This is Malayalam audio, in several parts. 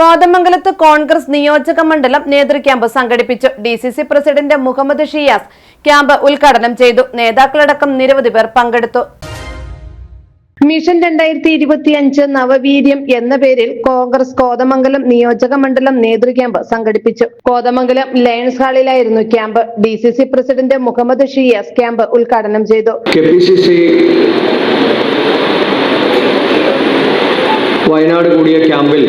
കോതമംഗലത്ത് കോൺഗ്രസ് നിയോജക മണ്ഡലം നേതൃക്യാമ്പ് സംഘടിപ്പിച്ചു. D C C president Muhammad Shiyas camp ഉദ്ഘാടനം ചെയ്തു. നേതാക്കളടക്കം നിരവധി പേർ പങ്കെടുത്തു. മിഷൻ രണ്ടായിരത്തി ഇരുപത്തിയഞ്ച് നവവീര്യം എന്ന പേരിൽ കോൺഗ്രസ് കോതമംഗലം നിയോജക മണ്ഡലം നേതൃക്യാമ്പ് സംഘടിപ്പിച്ചു. Kothamangalam lions ഹാളിലായിരുന്നു camp. D C C president Muhammad Shiyas camp ഉദ്ഘാടനം ചെയ്തു. വയനാട് കൂടിയ ക്യാമ്പിൽ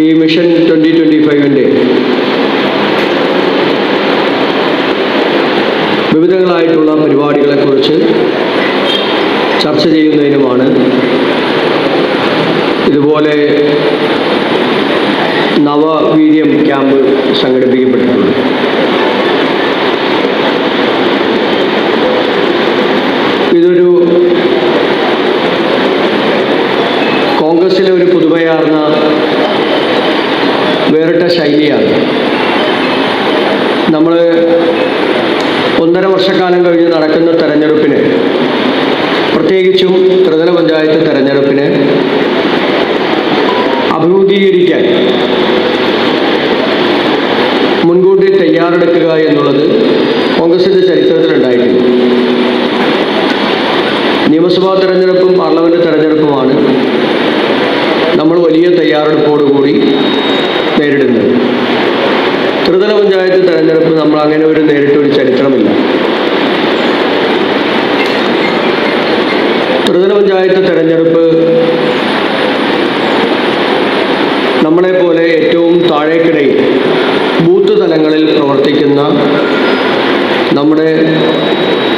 ഈ മിഷൻ ട്വന്റി ട്വന്റി ഫൈവിന്റെ വിവിധങ്ങളായിട്ടുള്ള പരിപാടികളെക്കുറിച്ച് ചർച്ച ചെയ്യുന്നതിനുമാണ് ഇതുപോലെ നവവീര്യം ക്യാമ്പ് സംഘടിപ്പിക്കപ്പെട്ടിട്ടുള്ളത്. ഇതൊരു കോൺഗ്രസിലെ ഒരു പുതുമയാർന്ന വേറിട്ട ശൈലിയാണ്. നമ്മൾ ഒന്നര വർഷക്കാലം കഴിഞ്ഞ് നടക്കുന്ന തെരഞ്ഞെടുപ്പിന് പ്രത്യേകിച്ചും ത്രിതല പഞ്ചായത്ത് തെരഞ്ഞെടുപ്പിന് അഭിമുഖീകരിക്കാൻ മുൻകൂട്ടി തയ്യാറെടുക്കുക എന്നുള്ളത് കോൺഗ്രസിന്റെ ചരിത്രത്തിലുണ്ടായിട്ടുണ്ട് നിയമസഭാ തെരഞ്ഞെടുപ്പും പാർലമെന്റ് തെരഞ്ഞെടുപ്പുമാണ് തയ്യാറെടുപ്പോടുകൂടി നേരിടുന്നത്. ത്രിതല പഞ്ചായത്ത് തെരഞ്ഞെടുപ്പ് നമ്മൾ അങ്ങനെ ഒരു നേരിട്ടൊരു ചരിത്രമില്ല. ത്രിതല പഞ്ചായത്ത് തെരഞ്ഞെടുപ്പ് നമ്മളെ പോലെ ഏറ്റവും താഴേക്കിടയിൽ ബൂത്ത് തലങ്ങളിൽ പ്രവർത്തിക്കുന്ന നമ്മുടെ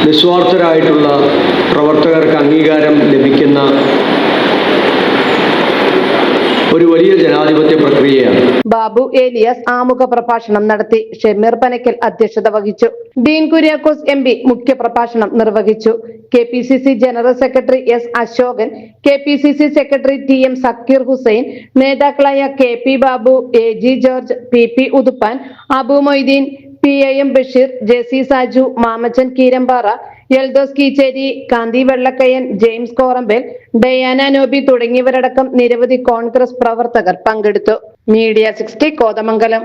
നിസ്വാർത്ഥരായിട്ടുള്ള പ്രവർത്തകർക്ക് അംഗീകാരം ലഭിക്കുന്ന ഒരു വലിയ ജനാധിപത്യ പ്രക്രിയയാണ്. ബാബു ഏലിയാസ് ആമുഖ പ്രഭാഷണം നടത്തി ഷെമീർ പനക്കൽ അധ്യക്ഷത വഹിച്ചു. ഡീൻ കുര്യാക്കോസ് എം പി മുഖ്യപ്രഭാഷണം നിർവഹിച്ചു. K P C C general secretary S Ashokan K P C C secretary T M Zakir Hussain നേതാക്കളായ K P Babu A G George P P Uthuppan Abu Moideen P A M Basheer J C Saju Mamachan Keerampara Eldhose Keecheri Kanthi Vellakkayyan James Korambel Diana Nobi തുടങ്ങിയവരടക്കം നിരവധി കോൺഗ്രസ് പ്രവർത്തകർ പങ്കെടുത്തു. Media sixty Kothamangalam.